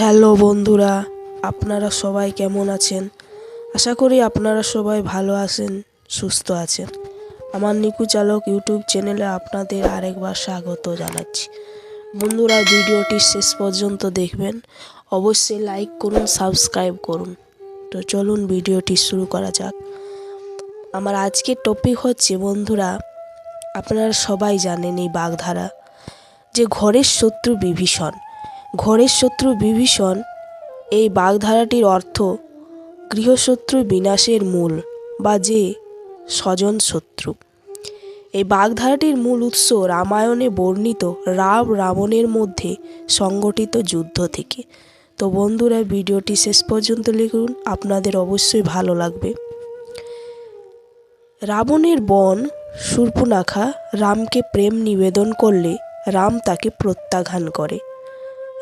Hello বন্ধুরা, আপনারা সবাই কেমন আছেন? আশা করি আপনারা সবাই ভালো আছেন, সুস্থ আছেন। আমার নিকু চালক ইউটিউব চ্যানেলে আপনাদের আরেকবার স্বাগত জানাচ্ছি। বন্ধুরা, ভিডিওটি শেষ পর্যন্ত দেখবেন। অবশ্যই লাইক করুন, সাবস্ক্রাইব করুন। তো চলুন ভিডিওটি শুরু করা যাক। আমার আজকের টপিক হচ্ছে, বন্ধুরা, আপনারা সবাই জানেন এই বাগধারা, যে ঘরের শত্রু বিভীষণ। ঘরের শত্রু বিভীষণ, এই বাগধারাটির অর্থ গৃহশত্রু বিনাশের মূল বা যে স্বজন শত্রু। এই বাগধারাটির মূল উৎস রামায়ণে বর্ণিত রাম রাবণের মধ্যে সংগঠিত যুদ্ধ থেকে। তো বন্ধুরা, ভিডিওটি শেষ পর্যন্ত লিখুন আপনাদের অবশ্যই ভালো লাগবে। রাবণের বন শূর্পনাখা রামকে প্রেম নিবেদন করলে রাম তাকে প্রত্যাখ্যান করে।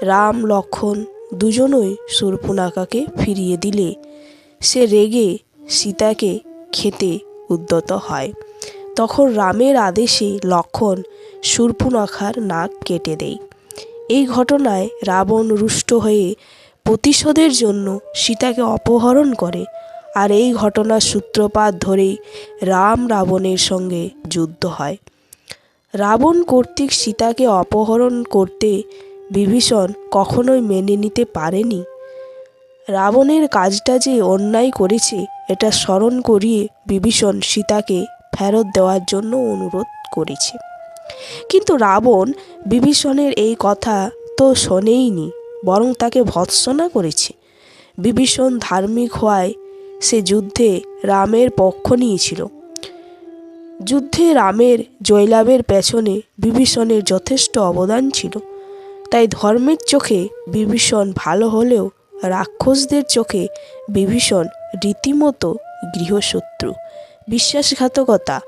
রাম, লক্ষণ দুজনই শূর্পনাখাকে ফিরিয়ে দিলে। সে রেগে সীতাকে খেতে উদ্যত হয়। তখন রামের আদেশে লক্ষণ শূর্পনাখার নাক কেটে দেয়। এই ঘটনায় রাবণ রুষ্ট হয়ে প্রতিশোধের জন্য সীতাকে অপহরণ করে। আর এই ঘটনার সূত্রপাত ধরেই রাম রাবণের সঙ্গে যুদ্ধ হয়। রাবণ কর্তৃক সীতাকে অপহরণ করতে বিভীষণ কখনোই মেনে নিতে পারেনি। রাবণের কাজটা যে অন্যায় করেছে, এটা স্মরণ করিয়ে বিভীষণ সীতাকে ফেরত দেওয়ার জন্য অনুরোধ করেছে। কিন্তু রাবণ বিভীষণের এই কথা তো শোনেইনি, বরং তাকে ভৎসনা করেছে। বিভীষণ ধার্মিক হওয়ায় সে যুদ্ধে রামের পক্ষ নিয়েছিল। যুদ্ধে রামের জয়লাভের পেছনে বিভীষণের যথেষ্ট অবদান ছিল। তাই ধর্মের চোখে বিভীষণ ভালো হলেও রাক্ষসদের চোখে বিভীষণ রীতিমতো গৃহশত্রু। বিশ্বাসঘাতকতা।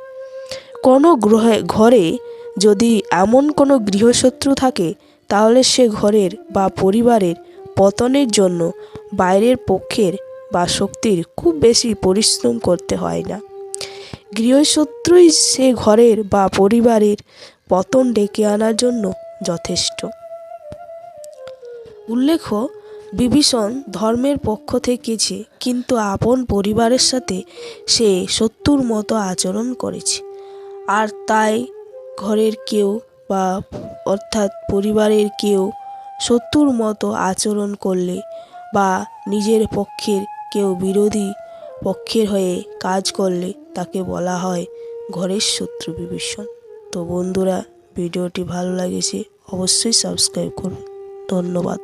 কোনো গ্রহে, ঘরে যদি এমন কোনো গৃহশত্রু থাকে, তাহলে সে ঘরের বা পরিবারের পতনের জন্য বাইরের পক্ষের বা শক্তির খুব বেশি পরিশ্রম করতে হয় না। গৃহশত্রুই সে ঘরের বা পরিবারের পতন ডেকে আনার জন্য যথেষ্ট। উল্লেখ্য, বিভীষণ ধর্মের পক্ষ থেকেছে, কিন্তু আপন পরিবারের সাথে সে শত্রুর মতো আচরণ করেছে। আর তাই ঘরের কেউ বা অর্থাৎ পরিবারের কেউ শত্রুর মতো আচরণ করলে বা নিজের পক্ষের কেউ বিরোধী পক্ষের হয়ে কাজ করলে তাকে বলা হয় ঘরের শত্রু বিভীষণ। তো বন্ধুরা, ভিডিওটি ভালো লাগেছে অবশ্যই সাবস্ক্রাইব করুন। ধন্যবাদ।